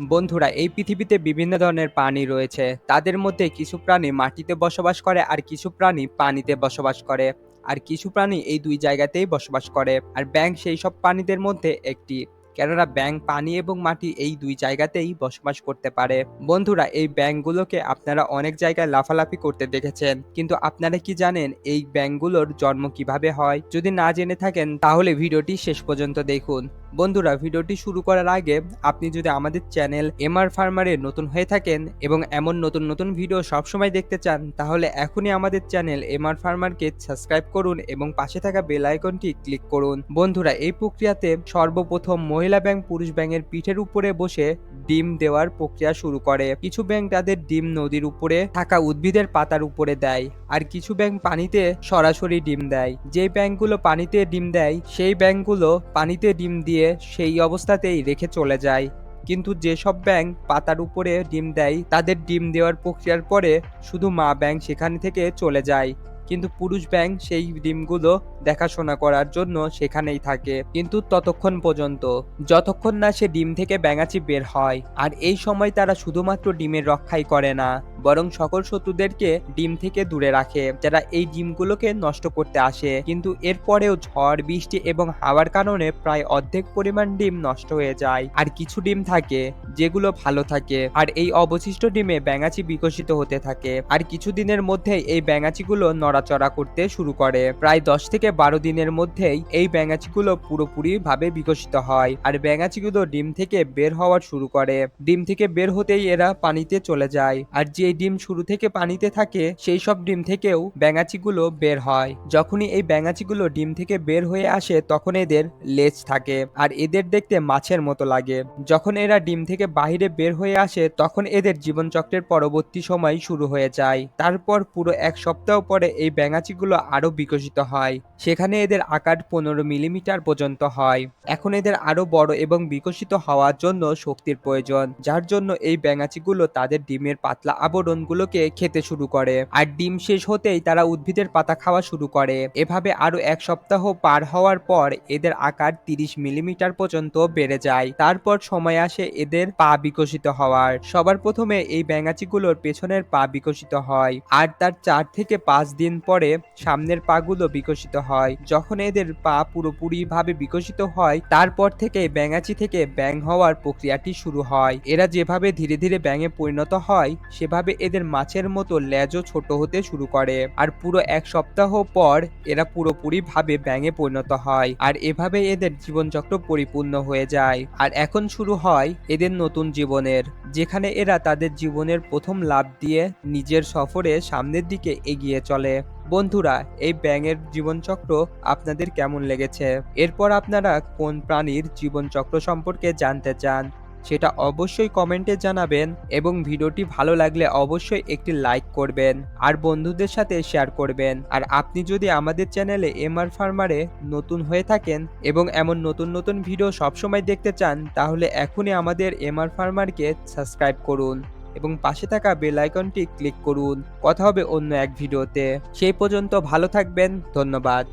বন্ধুরা, এই পৃথিবীতে বিভিন্ন ধরনের প্রাণী রয়েছে। তাদের মধ্যে কিছু প্রাণী মাটিতে বসবাস করে আর কিছু প্রাণী পানিতে বসবাস করে। আর কিছু প্রাণী এই দুই জায়গাতেই বসবাস করে। আর ব্যাঙ সেই সব প্রাণীদের মধ্যে একটি। কেননা ব্যাঙ পানি এবং মাটি এই দুই জায়গাতেই বসবাস করতে পারে। বন্ধুরা, এই ব্যাঙগুলোকে আপনারা অনেক জায়গায় লাফালাফি করতে দেখেছেন। কিন্তু আপনারা কি জানেন এই ব্যাঙগুলোর জন্ম কীভাবে হয়? যদি না জেনে থাকেন, তাহলে ভিডিওটি শেষ পর্যন্ত দেখুন। বন্ধুরা, ভিডিওটি শুরু করার আগে আপনি যদি আমাদের চ্যানেল এমআর ফার্মারে নতুন হয়ে থাকেন এবং এমন নতুন নতুন ভিডিও সবসময় দেখতে চান, তাহলে এখনই আমাদের চ্যানেল এমআর ফার্মারকে সাবস্ক্রাইব করুন এবং পাশে থাকা বেল আইকনটি ক্লিক করুন। বন্ধুরা, এই প্রক্রিয়াতে সর্বপ্রথম মহিলা ব্যাংক পুরুষ ব্যাঙের পিঠের উপরে বসে ডিম দেওয়ার প্রক্রিয়া শুরু করে। কিছু ব্যাংক তাদের ডিম নদীর উপরে থাকা উদ্ভিদের পাতার উপরে দেয় আর কিছু ব্যাংক পানিতে সরাসরি ডিম দেয়। যে ব্যাঙগুলো পানিতে ডিম দেয়, সেই ব্যাঙগুলো পানিতে ডিম দিয়ে সেই অবস্থাতেই রেখে চলে যায়। কিন্তু যেসব ব্যাঙ পাতার উপরে ডিম দেয়, তাদের ডিম দেওয়ার প্রক্রিয়ার পরে শুধু মা ব্যাঙ সেখান থেকে চলে যায়। কিন্তু পুরুষ ব্যাঙ সেই ডিমগুলো দেখাশোনা করার জন্য সেখানেই থাকে। কিন্তু ততক্ষণ পর্যন্ত, যতক্ষণ না সে ডিম থেকে ব্যাঙাচি বের হয়, আর এই সময় তারা শুধুমাত্র ডিমের রক্ষাই করে না। বরং সকল শত্রুদেরকে ডিম থেকে দূরে রাখে, যারা এই ডিমগুলোকে নষ্ট করতে আসে। কিন্তু এরপরেও ঝড়, বৃষ্টি এবং হাওয়ার কারণে প্রায় অর্ধেক পরিমাণ ডিম নষ্ট হয়ে যায়। আর কিছু ডিম থাকে যেগুলো ভালো থাকে, আর এই অবশিষ্ট ডিমে ব্যাঙাচি বিকশিত হতে থাকে। আর কিছু দিনের মধ্যেই এই ব্যাঙাচিগুলো নড়াচড়া করতে শুরু করে। প্রায় দশ থেকে বারো দিনের মধ্যেই এই ব্যাঙাচিগুলো পুরোপুরি ভাবে বিকশিত হয়, আর ব্যাঙাচিগুলো ডিম থেকে বের হওয়ার শুরু করে। ডিম থেকে বের হতেই এরা পানিতে চলে যায়। আর যে ডিম শুরু থেকে পানিতে থাকে, সেই সব ডিম থেকেও ব্যাঙাচিগুলো বের হয়। যখনই এই ব্যাঙাচিগুলো ডিম থেকে বের হয়ে আসে, তখন এদের লেজ থাকে আর এদের দেখতে মাছের মতো লাগে। যখন এরা ডিম থেকে বাইরে বের হয়ে আসে, তখন এদের জীবনচক্রের পরবর্তী সময় শুরু হয়ে যায়। তারপর পুরো এক সপ্তাহ পরে এই ব্যাঙাচিগুলো আরও বিকশিত হয়। সেখানে এদের আকার পনেরো মিলিমিটার পর্যন্ত হয়। এখন এদের আরও বড় এবং বিকশিত হওয়ার জন্য শক্তির প্রয়োজন, যার জন্য এই ব্যাঙাচিগুলো তাদের ডিমের পাতলা আবরণগুলোকে খেতে শুরু করে। আর ডিম শেষ হতেই তারা উদ্ভিদের পাতা খাওয়া শুরু করে। এভাবে আরও এক সপ্তাহ পার হওয়ার পর এদের আকার তিরিশ মিলিমিটার পর্যন্ত বেড়ে যায়। তারপর সময় আসে এদের পা বিকশিত হওয়ার। সবার প্রথমে এই ব্যাঙাচিগুলোর পেছনের পা বিকশিত হয়। আর তার চার থেকে পাঁচ দিন পরে সামনের পাগুলো বিকশিত হয়। যখন এদের পা পুরোপুরি ভাবে বিকশিত হয়, তারপর থেকে ব্যাঙাচি থেকে ব্যাং হওয়ার প্রক্রিয়াটি শুরু হয়। এরা যেভাবে ধীরে ধীরে ব্যাঙে পরিণত হয়, সেভাবে এদের মাছের মতো লেজও ছোট হতে শুরু করে। আর পুরো এক সপ্তাহ পর এরা পুরোপুরি ভাবে ব্যাঙে পরিণত হয় আর এভাবে এদের জীবনচক্র পরিপূর্ণ হয়ে যায়। আর এখন শুরু হয় এদের নতুন জীবনের, যেখানে এরা তাদের জীবনের প্রথম লাভ দিয়ে নিজের সফরে সামনের দিকে এগিয়ে চলে। বন্ধুরা, এই ব্যাঙের জীবনচক্র আপনাদের কেমন লেগেছে? এরপর আপনারা কোন প্রাণীর জীবনচক্র সম্পর্কে জানতে চান? সেটা অবশ্যই কমেন্টে জানাবেন এবং ভিডিওটি ভালো লাগলে অবশ্যই একটি লাইক করবেন আর বন্ধুদের সাথে শেয়ার করবেন। আর আপনি যদি আমাদের চ্যানেলে এমআর ফার্মারে নতুন হয়ে থাকেন এবং এমন নতুন নতুন ভিডিও সবসময় দেখতে চান, তাহলে এখনই আমাদের এমআর ফার্মারকে সাবস্ক্রাইব করুন এবং পাশে থাকা বেল আইকনটি ক্লিক করুন। কথা হবে অন্য এক ভিডিওতে। সেই পর্যন্ত ভালো থাকবেন, ধন্যবাদ।